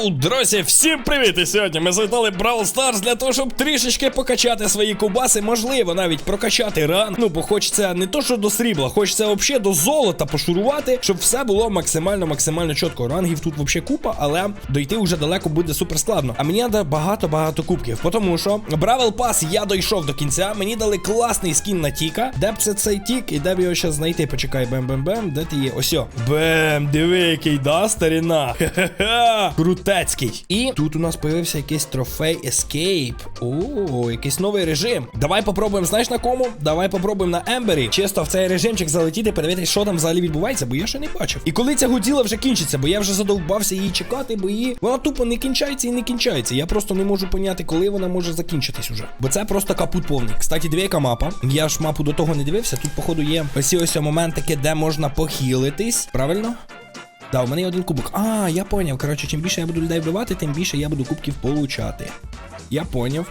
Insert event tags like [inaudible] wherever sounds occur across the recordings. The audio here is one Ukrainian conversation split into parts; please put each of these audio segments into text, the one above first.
Йоу, друзі, всім привіт! І сьогодні ми завітали Brawl Stars для того, щоб трішечки покачати свої кубаси, можливо, навіть прокачати ран. Ну, бо хочеться не то, що до срібла, хочеться взагалі до золота пошурувати, щоб все було максимально максимально чітко. Рангів тут взагалі купа, але дойти вже далеко буде супер складно. А мені треба багато-багато кубків. Тому що Бравл Пас я дійшов до кінця. Мені дали класний скін на Тіка. Де б це цей тік і де б його ще знайти? Почекай, бем-бем-бем. Де ти є? Ось. Бем, диви, який да, старіна. [laughs] Хе-хе-хе. Крутецький. І тут у нас появився якийсь трофей Escape. О, якийсь новий режим. Давай попробуємо, знаєш на кому? Давай попробуємо на Ембері. Чисто в цей режимчик залетіти, подивитися, що там взагалі відбувається, бо я ще не бачив. І коли ця годіла вже кінчиться, бо я вже задовбався її чекати, бо її вона тупо не кінчається і не кінчається. Я просто не можу поняти, коли вона може закінчитись уже. Бо це просто капут повний. Кстати, двійка мапа. Я ж мапу до того не дивився. Тут, походу, є ось ось моментики, де можна похилитись. Правильно? Да, у мене є один кубок. А, я поняв. Коротше, чим більше я буду людей вбивати, тим більше я буду кубків получати. Я поняв.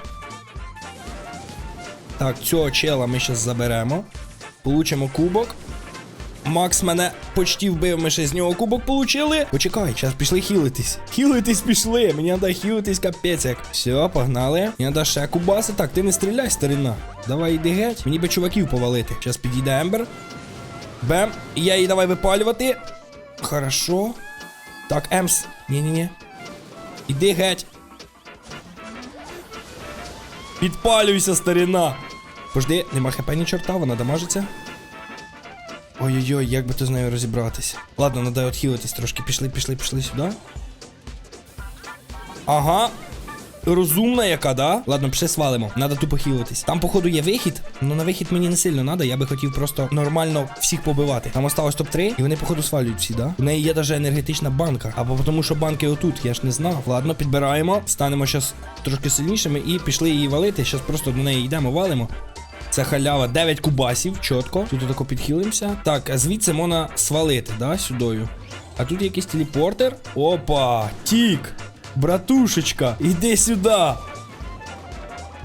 Так, цього чела ми зараз заберемо. Получимо кубок. Макс мене почти вбив, ми ще з нього кубок получили. Почекай, зараз пішли хілитись. Хілитись пішли. Мені треба хілитись капець як. Все, погнали. Мені треба ще кубаси. Так, ти не стріляй, старина. Давай йди геть. Мені би чуваків повалити. Зараз підійде Ембер. Бем. Я її давай випалювати. Хорошо. Так, Емс. Ні-ні-ні. Іди геть. Підпалюйся, старина. Пожди, нема хп ні чорта, вона дамажиться. Ой-ой-ой, як би то з нею розібратися. Ладно, надо отхилитись трошки. Пішли, пішли, пішли сюди. Ага. Розумна яка, да? Ладно, свалимо. Надо тупо хілитись. Там, походу, є вихід. Ну на вихід мені не сильно надо. Я би хотів просто нормально всіх побивати. Там осталось топ-3, і вони, походу, свалюють всі, да? У неї є даже енергетична банка. Або тому, що банки отут, я ж не знав. Ладно, підбираємо. Станемо зараз трошки сильнішими і пішли її валити. Зараз просто до неї йдемо, валимо. Це халява 9 кубасів, чітко. Тут отако підхилимося. Так, звідси можна свалити, да, сюдою. А тут якийсь телепортер. Опа! Тік! Братушечка, іди сюди!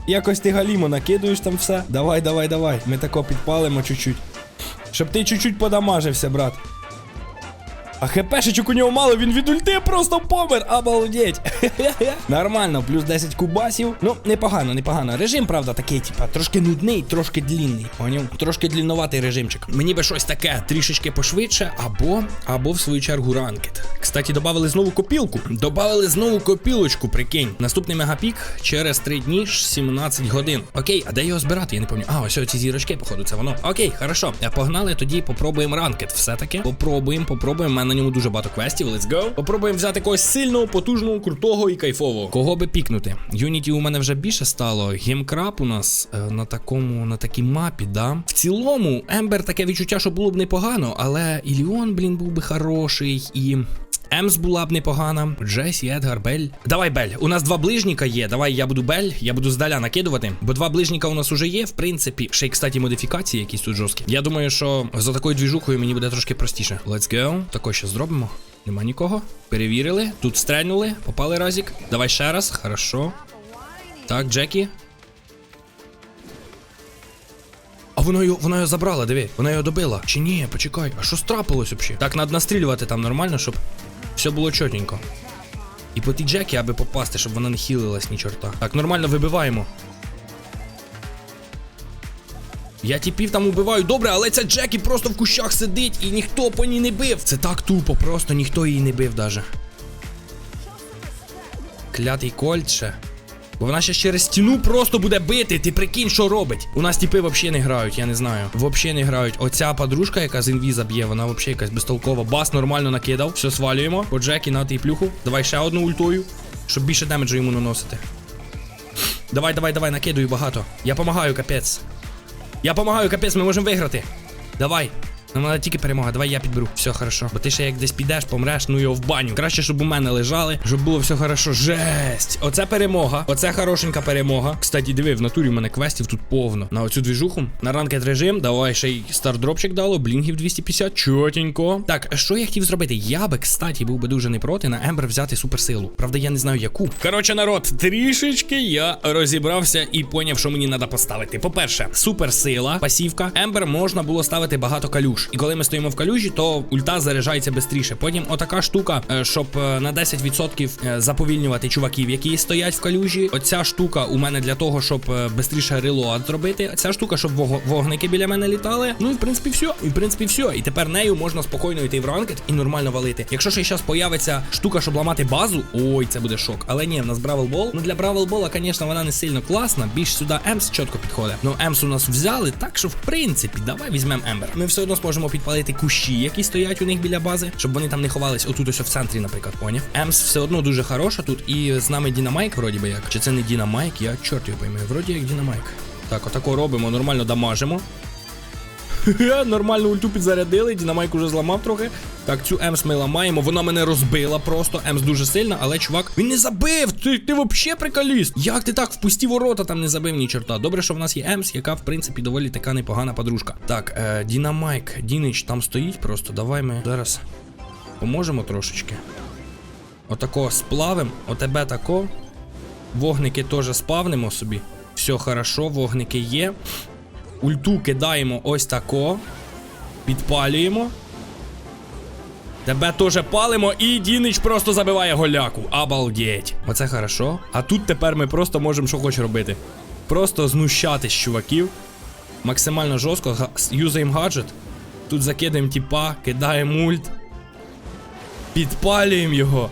Якось ти галімо накидуєш там все. Давай, давай, давай. Ми тако підпалимо чуть-чуть. Щоб ти чуть-чуть подамажився, брат. А хпшечок у нього мало, він від ульти просто помер. Обалдеть. [laughs] Нормально, плюс 10 кубасів. Ну, непогано, непогано. Режим, правда, такий, типа, трошки нудний, трошки длінний. Поняв? Трошки длінноватий режимчик. Мені би щось таке трішечки пошвидше, або, або в свою чергу ранкет. Кстати, додали знову копілку. Добавили знову копілочку, прикинь. Наступний мегапік через 3 дні 17 годин. Окей, а де його збирати? Я не пам'ятаю. А, ось ці зірочки, походу, це воно. Окей, хорошо. Погнали, тоді попробуємо ранкет. Все-таки. Попробуємо, попробуємо. Мене на ньому дуже багато квестів. Let's go. Попробуємо взяти когось сильного, потужного, крутого і кайфового. Кого би пікнути? Юніті у мене вже більше стало. Гемкраб у нас е, на такому, на такій мапі, да. В цілому, Ембер таке відчуття, що було б непогано, але Іліон, блін, був би хороший і. Емс була б непогана. Джесі, Едгар, Бель. Давай, Бель. У нас два ближніка є. Давай я буду Бель, я буду здаля накидувати. Бо два ближніка у нас уже є. В принципі, ще й, кстати, модифікації якісь тут жорсткі. Я думаю, що за такою двіжухою мені буде трошки простіше. Let's go. Тако ще зробимо. Нема нікого. Перевірили. Тут стрельнули. Попали разік. Давай ще раз. Хорошо. Так, Джекі. А вона його, вона його забрала, диви. Вона його добила. Чи ні, почекай, а що страпилось взагалі? Так, треба настрілювати там нормально, щоб все було чотенько. І по тій Джекі, аби попасти, щоб вона не хілилась ні чорта. Так, нормально вибиваємо. Я тіпів там убиваю добре, але ця Джекі просто в кущах сидить і ніхто по ній не бив. Це так тупо, просто ніхто її не бив даже. Клятий кольт ще. Бо вона ще через стіну просто буде бити. Ти прикинь, що робить. У нас тіпи взагалі не грають, я не знаю. Взагалі не грають. Оця подружка, яка з інвіза б'є, вона взагалі якась безтолкова. Бас нормально накидав. Все свалюємо. По Джекі на ти плюху. Давай ще одну ультою, щоб більше демеджу йому наносити. Давай, давай, давай, накидую багато. Я помагаю, капець. Я помагаю, капець, ми можемо виграти. Давай. Нам треба тільки перемога, давай я підберу. Все хорошо. Бо ти ще як десь підеш, помреш, ну його в баню. Краще, щоб у мене лежали, щоб було все хорошо. Жесть. Оце перемога. Оце хорошенька перемога. Кстати, диви, в натурі в мене квестів тут повно. На оцю двіжуху. На ранкет режим. Давай ще й стардропчик дало. Блінгів 250. Чотенько. Так, що я хотів зробити? Я би, кстати, був би дуже не проти на Ембер взяти суперсилу. Правда, я не знаю яку. Коротше, народ, трішечки я розібрався і поняв, що мені треба поставити. По-перше, суперсила, пасівка. Ембер можна було ставити багато калюш. Також. І коли ми стоїмо в калюжі, то ульта заряджається швидше. Потім отака штука, е, щоб е, на 10% е, заповільнювати чуваків, які стоять в калюжі. Оця штука у мене для того, щоб швидше релоад зробити. Ця штука, щоб вогники біля мене літали. Ну і в принципі все. І в принципі все. І тепер нею можна спокійно йти в ранкет і нормально валити. Якщо ще зараз появиться штука, щоб ламати базу, ой, це буде шок. Але ні, в нас Бравл Бол. Ну для Бравл Бола, звісно, вона не сильно класна. Більш сюди Емс чітко підходить. Ну Емс у нас взяли, так що в принципі, давай візьмемо Ембер. Ми все одно зможемо підпалити кущі, які стоять у них біля бази, щоб вони там не ховались. Отут ось в центрі, наприклад, поняв. Емс все одно дуже хороша тут. І з нами Дінамайк, вроді би як. Чи це не Дінамайк? Я чорт його пойми. Вроді як Дінамайк. Так, отако робимо, нормально дамажимо. Нормально ульту підзарядили, Дінамайк уже зламав трохи. Так, цю Емс ми ламаємо. Вона мене розбила просто. Емс дуже сильна, але чувак, він не забив. Ти, ти вообще приколіст. Як ти так в ворота там не забив ні чорта? Добре, що в нас є Емс, яка в принципі доволі така непогана подружка. Так, е, Дінамайк, Дінич там стоїть просто. Давай ми зараз поможемо трошечки. Отако сплавим, отебе тако. Вогники теж спавнимо собі. Все хорошо, вогники є. Ульту кидаємо ось тако. Підпалюємо. Тебе теж палимо, і Дінич просто забиває голяку. Обалдеть. Оце хорошо. А тут тепер ми просто можемо що хоч робити. Просто знущатись чуваків. Максимально жорстко. Юзаємо гаджет. Тут закидаємо тіпа, кидаємо ульт. Підпалюємо його.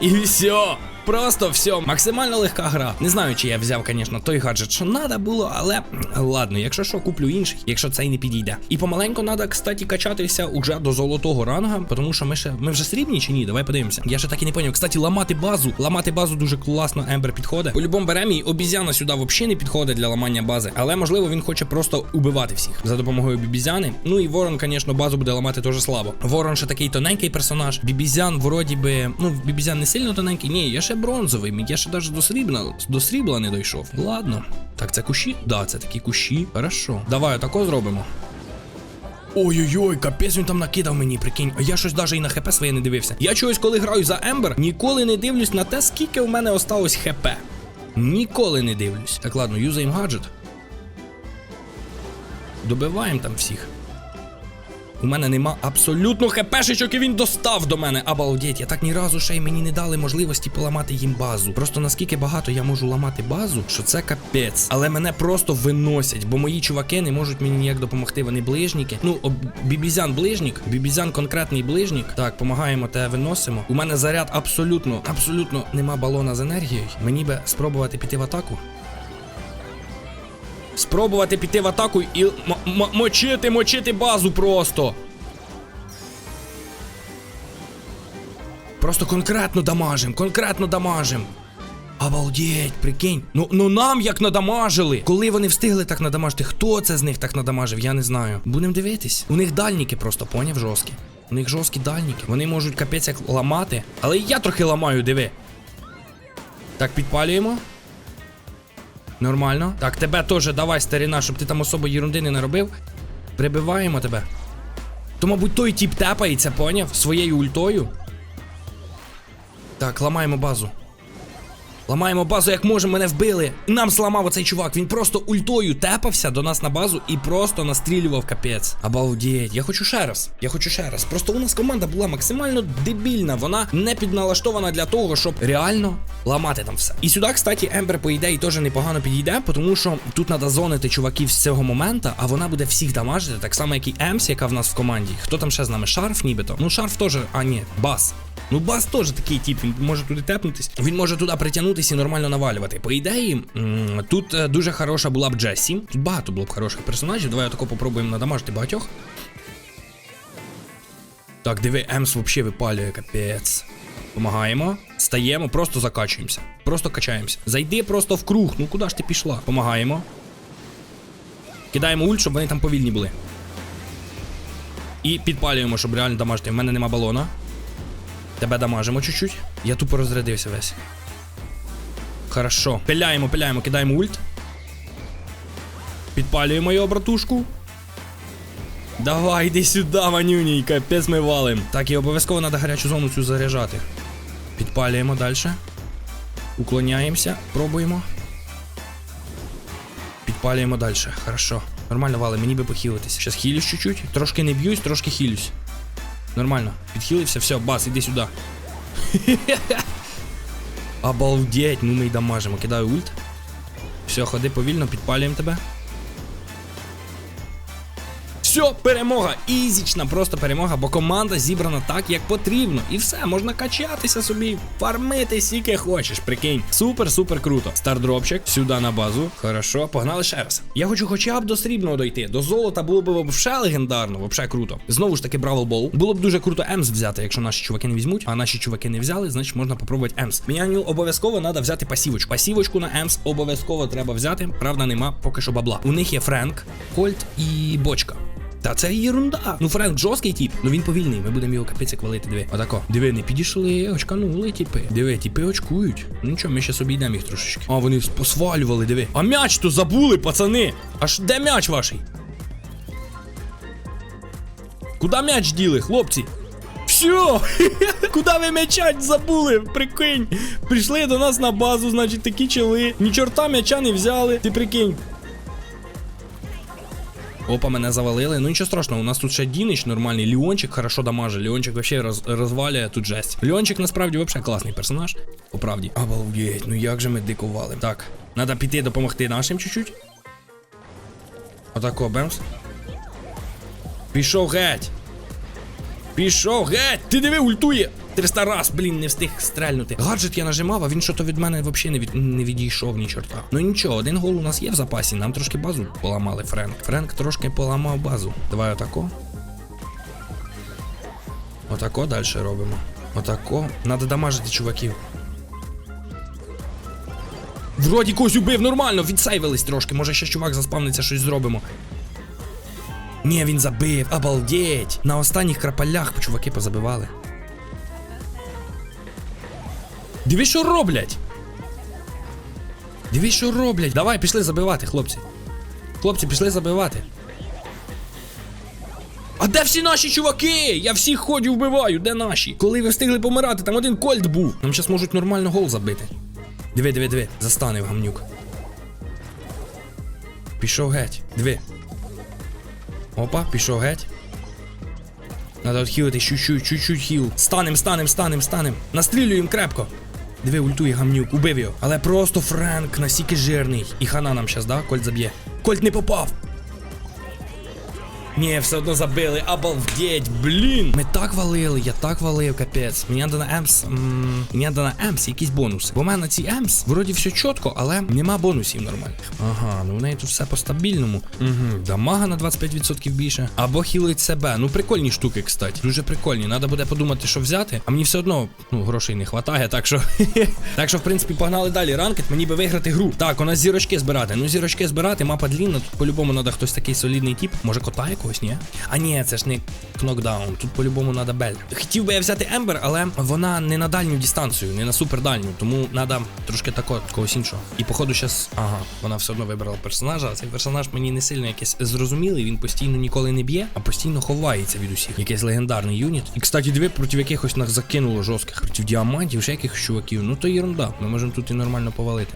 І все. Просто все. Максимально легка гра. Не знаю, чи я взяв, звісно, той гаджет, що треба було, але ладно, якщо що, куплю інший, якщо цей не підійде. І помаленьку треба, кстати, качатися уже до золотого ранга, тому що ми ще ми вже срібні чи ні? Давай подивимося. Я ще так і не поняв. Кстати, ламати базу. Ламати базу дуже класно, Ембер підходить. По-любому беремо і обізяна сюди взагалі не підходить для ламання бази, але можливо він хоче просто убивати всіх за допомогою бібізяни. Ну і Ворон, звісно, базу буде ламати дуже слабо. Ворон ще такий тоненький персонаж. Бібізян, вроді би, ну, Бібізян не сильно тоненький. Ні, я ще бронзовий, я ще навіть до срібла, до срібла не дійшов. Ладно. Так, це кущі? Да, це такі кущі. Хорошо. Давай отако зробимо. Ой-ой-ой, капець він там накидав мені, прикинь. А я щось навіть і на ХП своє не дивився. Я чогось, коли граю за Ембер, ніколи не дивлюсь на те, скільки у мене осталось ХП. Ніколи не дивлюсь. Так, ладно, юзаємо гаджет. Добиваємо там всіх. У мене нема абсолютно хпшечок і він достав до мене. Обалдеть, я так ні разу ще й мені не дали можливості поламати їм базу. Просто наскільки багато я можу ламати базу, що це капець. Але мене просто виносять, бо мої чуваки не можуть мені ніяк допомогти. Вони ближніки. Ну, об- бібізян ближнік, бібізян конкретний ближнік. Так, помагаємо те виносимо. У мене заряд абсолютно, абсолютно нема балона з енергією. Мені би спробувати піти в атаку. Спробувати піти в атаку і мочити, мочити базу просто. Просто конкретно дамажим, конкретно дамажим. Обалдеть, прикинь. Ну, ну нам як надамажили. Коли вони встигли так надамажити, хто це з них так надамажив, я не знаю. Будемо дивитись. У них дальніки просто, поняв, жорсткі. У них жорсткі дальніки. Вони можуть капець як ламати. Але я трохи ламаю, диви. Так, підпалюємо. Нормально. Так, тебе теж давай, старіна, щоб ти там особо ерунди не наробив. Прибиваємо тебе. То, мабуть, той тіп тепається, поняв? Своєю ультою. Так, ламаємо базу. Ламаємо базу, як можемо, мене вбили. Нам зламав оцей чувак. Він просто ультою тепався до нас на базу і просто настрілював капець. Обалдеть. Я хочу ще раз. Я хочу ще раз. Просто у нас команда була максимально дебільна. Вона не підналаштована для того, щоб реально ламати там все. І сюди, кстати, Ембер, по ідеї, теж непогано підійде, тому що тут треба зонити чуваків з цього моменту, а вона буде всіх дамажити, так само, як і Емс, яка в нас в команді. Хто там ще з нами? Шарф, нібито. Ну, шарф теж, а ні, бас. Ну, бас теж такий тип, він може туди тепнутись, він може туди притягнутися і нормально навалювати. По ідеї, тут е, дуже хороша була б Джесі. Тут багато було б хороших персонажів. Давай отако попробуємо надамажити багатьох. Так, диви, Емс взагалі випалює, капець. Помагаємо, стаємо, просто закачуємося. Просто качаємося. Зайди просто в круг. Ну куди ж ти пішла? Помагаємо. Кидаємо ульт, щоб вони там повільні були. І підпалюємо, щоб реально дамажити. У мене нема балона. Тебе дамажимо чуть-чуть. Я тупо розрядився весь. Хорошо. Пиляємо, пиляємо, кидаємо ульт. Підпалюємо його, братушку. Давай, йди сюди, манюній, капець ми валим. Так, і обов'язково треба гарячу зону цю заряджати. Підпалюємо далі. Уклоняємося, пробуємо. Підпалюємо далі. Хорошо. Нормально вали, мені би похилитися. Щас хілюсь чуть-чуть. Трошки не б'юсь, трошки хілюсь. Нормально. Підхилився, все, бас, іди сюди. [laughs] Обалдеть, ну ми й дамажимо. Кидаю ульт. Все, ходи повільно, підпалюємо тебе. Все, перемога. Ізічна, просто перемога, бо команда зібрана так, як потрібно. І все, можна качатися собі, фармити скільки хочеш. Прикинь. Супер, супер круто. Стардропчик, сюди на базу. Хорошо, погнали ще раз. Я хочу хоча б до срібного дойти. До золота було б вообще легендарно, вообще круто. Знову ж таки, Бравл Бол. Було б дуже круто Емс взяти, якщо наші чуваки не візьмуть, а наші чуваки не взяли, значить можна попробувати Емс. Мені обов'язково треба взяти пасівочку. Пасівочку на Емс обов'язково треба взяти. Правда, нема поки що бабла. У них є Френк, Кольт і бочка. Та це єрунда. Ну Френк жорсткий тип, ну він повільний. Ми будемо його капець як валити. Диви. Отако. Диви, не підійшли, очканули, типи. Диви, типи очкують. Ну нічого, ми ще собі йдемо їх трошечки. А вони посвалювали, диви. А м'яч то забули, пацани. Аж де м'яч ваший? Куда м'яч діли, хлопці? Все! [laughs] Куда ви м'яча забули? Прикинь. Прийшли до нас на базу, значить, такі чоли. Ні чорта м'яча не взяли. Ти прикинь. Опа, мене завалили. Ну нічого страшного, у нас тут ще Дінич нормальний. Ліончик хорошо дамаже. Ліончик вообще роз, розвалює тут жесть. Ліончик насправді вообще класний персонаж. По правді. Обалдеть, ну як же ми дикували. Так, треба піти допомогти нашим чуть-чуть. Отако, бемс. Пішов геть. Пішов геть! Ти диви, ультує! 300 раз, блін, не встиг стрельнути. Гаджет я нажимав, а він що то від мене взагалі не, від... не відійшов ні чорта. Ну нічого, один гол у нас є в запасі, нам трошки базу поламали Френк. Френк трошки поламав базу. Давай отако. Отако далі робимо. Отако. Надо дамажити чуваків. Вроді когось убив, нормально, відсейвились трошки. Може ще чувак заспавниться, щось зробимо. Ні, він забив, обалдеть. На останніх крапалях чуваки позабивали. Дивись, що роблять. Дивись, що роблять. Давай, пішли забивати, хлопці. Хлопці, пішли забивати. А де всі наші чуваки? Я всіх ходю вбиваю, де наші? Коли ви встигли помирати, там один кольт був. Нам зараз можуть нормально гол забити. Диви, диви, диви, застанив гамнюк. Пішов геть. Диви. Опа, пішов геть. Надо відхилити чуть-чуть, чуть-чуть хіл. Станем, станем, станем, станем. Настрілюємо крепко. Диви, ультує гамнюк, убив його. Але просто Френк настільки жирний. І хана нам щас, да? Кольт заб'є. Кольт не попав. Ні, все одно забили, обалдеть, блін. Ми так валили, я так валив, капець. Мені надо на Емс. Мені надо на Емс якісь бонуси. Бо в мене ці Емс, вроді все чітко, але нема бонусів нормальних. Ага, ну в неї тут все по стабільному. Угу, дамага на 25% більше. Або хілить себе. Ну прикольні штуки, кстати. Дуже прикольні. Надо буде подумати, що взяти. А мені все одно ну, грошей не вистачає, так що. [laughs] так що, в принципі, погнали далі. Ранкет, мені би виграти гру. Так, у нас зірочки збирати. Ну, зірочки збирати, мапа длінна. Тут по-любому треба хтось такий солідний тип. Може кота якогось, ні? А ні, це ж не кнокдаун. Тут по-любому треба бель. Хотів би я взяти Ембер, але вона не на дальню дистанцію, не на супердальню. Тому треба трошки тако, когось іншого. І походу зараз, ага, вона все одно вибрала персонажа. А цей персонаж мені не сильно якийсь зрозумілий. Він постійно ніколи не б'є, а постійно ховається від усіх. Якийсь легендарний юніт. І кстати, диви, проти якихось нас закинуло жорстких. Проти діамантів, ще якихось чуваків. Ну то єрунда. Ми можемо тут і нормально повалити.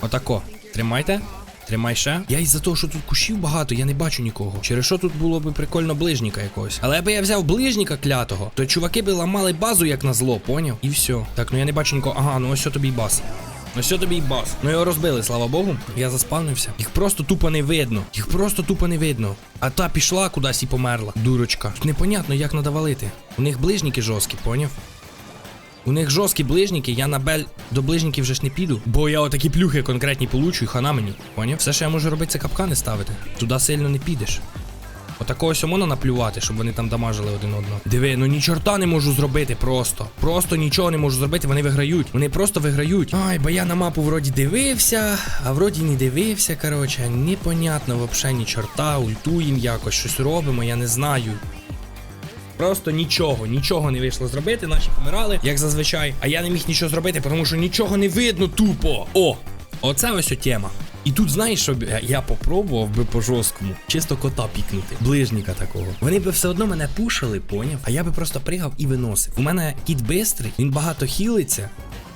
Отако. Тримайте. Тримай ще. Я із-за того, що тут кущів багато, я не бачу нікого. Через що тут було б прикольно ближніка якогось. Але аби я взяв ближніка клятого, то чуваки би ламали базу як на зло, поняв? І все. Так, ну я не бачу нікого. Ага, ну ось тобі бас. Ось що тобі й бас. Ну його розбили, слава Богу. Я заспавнився. Їх просто тупо не видно. Їх просто тупо не видно. А та пішла кудись і померла. Дурочка. Тут непонятно, як надо валити. У них ближніки жорсткі, поняв? У них жорсткі ближніки, я на бель до ближніків вже ж не піду, бо я отакі плюхи конкретні получу і хана мені. Поняв? Все, що я можу робити, це капкани ставити. Туди сильно не підеш. Отакого сьомона наплювати, щоб вони там дамажили один одного. Диви, ну ні чорта не можу зробити просто. Просто нічого не можу зробити, вони виграють. Вони просто виграють. Ай, бо я на мапу вроді дивився, а вроді не дивився. Коротше, непонятно взагалі ні чорта, ультуємо якось, щось робимо, я не знаю. Просто нічого, нічого не вийшло зробити. Наші помирали, як зазвичай. А я не міг нічого зробити, тому що нічого не видно тупо. О! Оце ось тема. І тут, знаєш, що я- попробував би по жорсткому, чисто кота пікнути, ближніка такого. Вони би все одно мене пушили, поняв? А я би просто пригав і виносив. У мене кіт бистрий, він багато хілиться.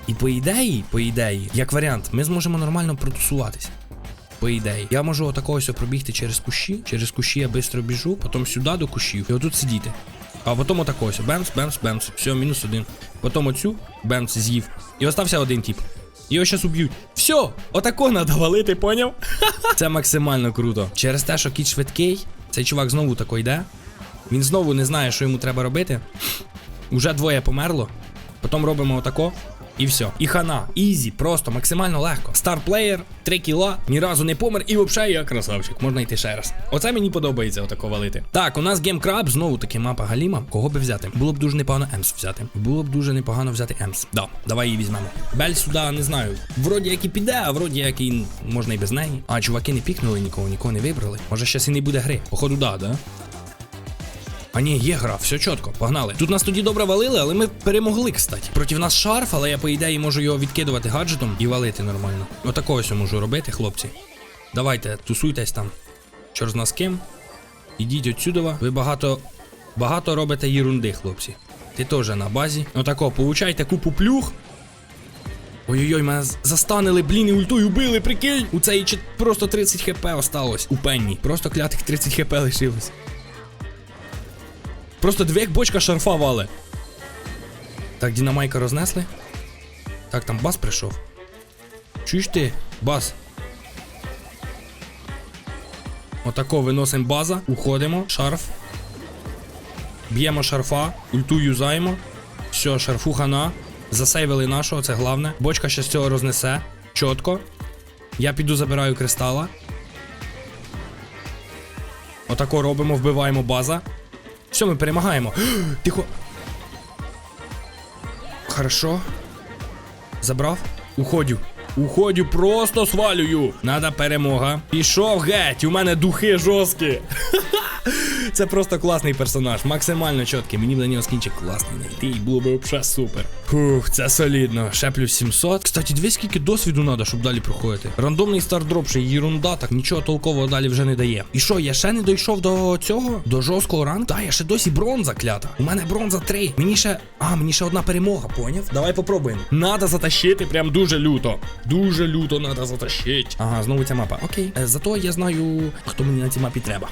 І по ідеї, по ідеї, як варіант, ми зможемо нормально протусуватися. по ідеї. Я можу отакого ось пробігти через кущі. Через кущі я швидко біжу, потім сюди до кущів. І отут сидіти. А потім отако ось. Бемс, бемс, бемс. Все, мінус один. Потім оцю бемс з'їв. І остався один тип. Його зараз уб'ють. Все, отако треба валити, поняв? [laughs] Це максимально круто. Через те, що кіт швидкий, цей чувак знову тако йде. Він знову не знає, що йому треба робити. Уже двоє померло. Потім робимо отако. І все. І хана. Ізі, просто максимально легко. Старплеєр, 3 кіла, ні разу не помер, і взагалі я красавчик. Можна йти ще раз. Оце мені подобається отако валити. Так, у нас геймкраб, знову таки мапа Галіма. Кого би взяти? Було б дуже непогано Емс взяти. Було б дуже непогано взяти Емс. Да, давай її візьмемо. Бель сюди, не знаю. Вроді як і піде, а вроді як і можна і без неї. А чуваки не пікнули нікого, нікого не вибрали. Може, щас і не буде гри. Походу, да, да? А ні, є гра, все чітко, погнали. Тут нас тоді добре валили, але ми перемогли, кстати. Проти нас шарф, але я, по ідеї, можу його відкидувати гаджетом і валити нормально. Отако ось я можу робити, хлопці. Давайте, тусуйтесь там. Чор зна з ким. Ідіть отсюдова. Ви багато. Багато робите єрунди, хлопці. Ти теж на базі. Отако, получайте купу плюх. Ой-ой-ой, мене застанили, блін, і ультою били, прикинь. У цей просто 30 хп осталось. У пенні. Просто клятих 30 хп лишилось. Просто дві як бочка шарфа вали. Так, динамайка рознесли. Так, там бас прийшов. Чуєш ти? Бас. Отако виносимо база, уходимо, шарф. Б'ємо шарфа, ульту юзаємо. Все, шарфу хана. Засейвили нашого, це головне. Бочка ще з цього рознесе. Чітко. Я піду забираю кристала. Отако робимо, вбиваємо база. Все, ми перемагаємо. [gasps] Тихо. Хорошо. Забрав. Уходю. Уходю, просто свалюю. Надо перемога. Пішов геть, у мене духи жорсткі. [laughs] Це просто класний персонаж, максимально чіткий. Мені б на нього скінчик класний знайти, і було б взагалі супер. Фух, це солідно. Ще плюс 700. Кстати, дивись, скільки досвіду треба, щоб далі проходити. Рандомний стардроп, ще єрунда, так нічого толкового далі вже не дає. І що, я ще не дійшов до цього? До жорсткого ранку? Та, я ще досі бронза клята. У мене бронза 3. Мені ще. А, мені ще одна перемога, поняв? Давай попробуємо. Надо затащити прям дуже люто. Дуже люто надо затащити. Ага, знову ця мапа. Окей. Е, зато я знаю, хто мені на цій мапі треба.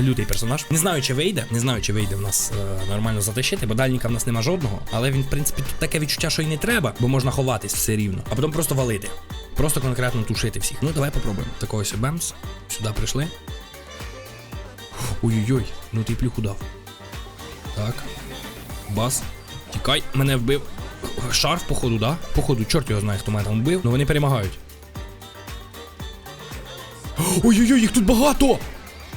Лютий персонаж. Не знаю, чи вийде. Не знаю, чи вийде в нас е, нормально затащити, бо дальніка в нас нема жодного. Але він, в принципі, тут таке відчуття, що й не треба, бо можна ховатись все рівно. А потім просто валити. Просто конкретно тушити всіх. Ну, давай попробуємо. Такого ось бемс. Сюди прийшли. Ой-ой-ой, ну ти плюху дав. Так. Бас. Тікай, мене вбив. Шарф, походу, да? Походу, чорт його знає, хто мене там вбив, але вони перемагають. Ой-ой-ой, їх тут багато!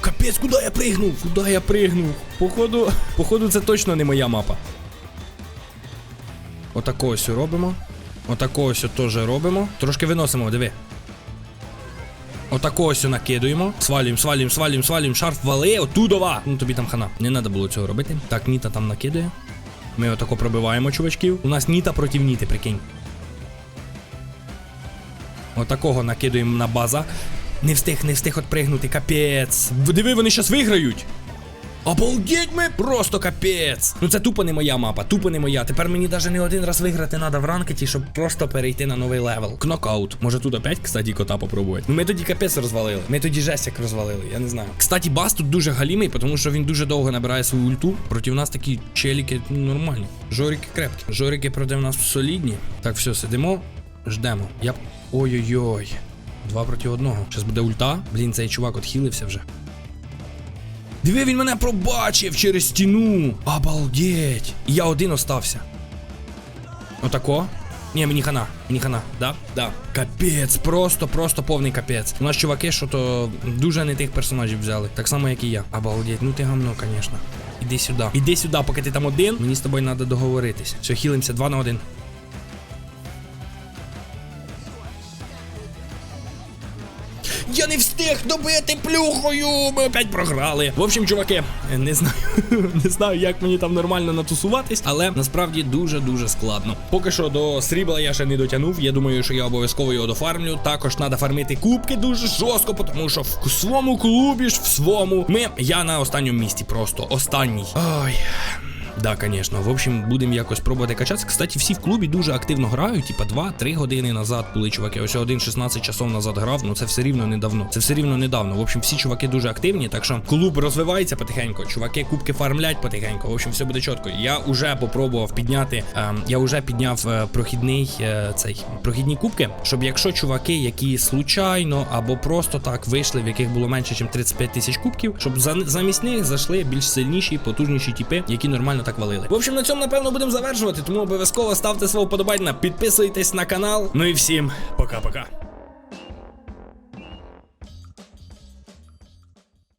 Капець, куди я пригнув? Куди я пригнув? Походу, походу, це точно не моя мапа. Отако ось робимо. Отако ось теж робимо. Трошки виносимо, диви. Отако ось накидуємо. Свалюємо, свалюємо, свалюємо, свалюємо. Шарф вали, отудова. Ну тобі там хана. Не треба було цього робити. Так, Ніта там накидує. Ми отако пробиваємо, чувачків. У нас Ніта проти Ніти, прикинь. Отакого накидуємо на база. Не встиг, не встиг отпригнути, капець. Диви, вони щас виграють. Обалдеть ми! Просто капець! Ну це тупо не моя мапа, тупо не моя. Тепер мені навіть не один раз виграти треба в ранкеті, щоб просто перейти на новий левел. Кнокаут. Може тут опять, кстати, кота попробувати. Ну ми тоді капець розвалили. Ми тоді жесть як розвалили, я не знаю. Кстати, бас тут дуже галімий, тому що він дуже довго набирає свою ульту. Проти нас такі челіки ну, нормальні. Жорики крепкі. Жорики проти нас солідні. Так, все, сидимо, ждемо. Я. Ой-ой-ой. Два проти одного. Зараз буде ульта. Блін, цей чувак отхилився вже. Диви, він мене пробачив через стіну. Обалдеть. Я один остався. Отако. Ні, мені хана, мені хана, да? Да. Капець, просто, просто повний капець. У нас чуваки, що то дуже не тих персонажів взяли. Так само, як і я. Обалдеть, ну ти гамно, звісно. Іди сюди. Іди сюди, поки ти там один. Мені з тобою треба договоритися. Все, хілимося, два на один. Встиг добити плюхою. Ми опять програли. В общем, чуваки, не знаю, [laughs] не знаю, як мені там нормально натусуватись, але насправді дуже дуже складно. Поки що до срібла я ще не дотягнув. Я думаю, що я обов'язково його дофармлю. Також треба фармити кубки дуже жорстко, тому що в своєму клубі ж в своєму ми я на останньому місці. Просто останній. Ой. Да, звісно. В общем, будемо якось пробувати качатися. Кстати, всі в клубі дуже активно грають, типа 2-3 години назад були чуваки. Ось один 16 часов назад грав, ну це все рівно недавно. Це все рівно недавно. В общем, всі чуваки дуже активні, так що клуб розвивається потихеньку. Чуваки кубки фармлять потихеньку. В общем, все буде чітко. Я вже попробував підняти. ем, я вже підняв е, прохідний е, цей прохідні кубки, щоб якщо чуваки, які случайно або просто так вийшли, в яких було менше, ніж 35 тисяч кубків, щоб за, замість них зайшли більш сильніші, потужніші тіпи, які нормально так валили. В общем, на цьому напевно будемо завершувати, тому обов'язково ставте свого вподобання, підписуйтесь на канал. Ну і всім пока-пока.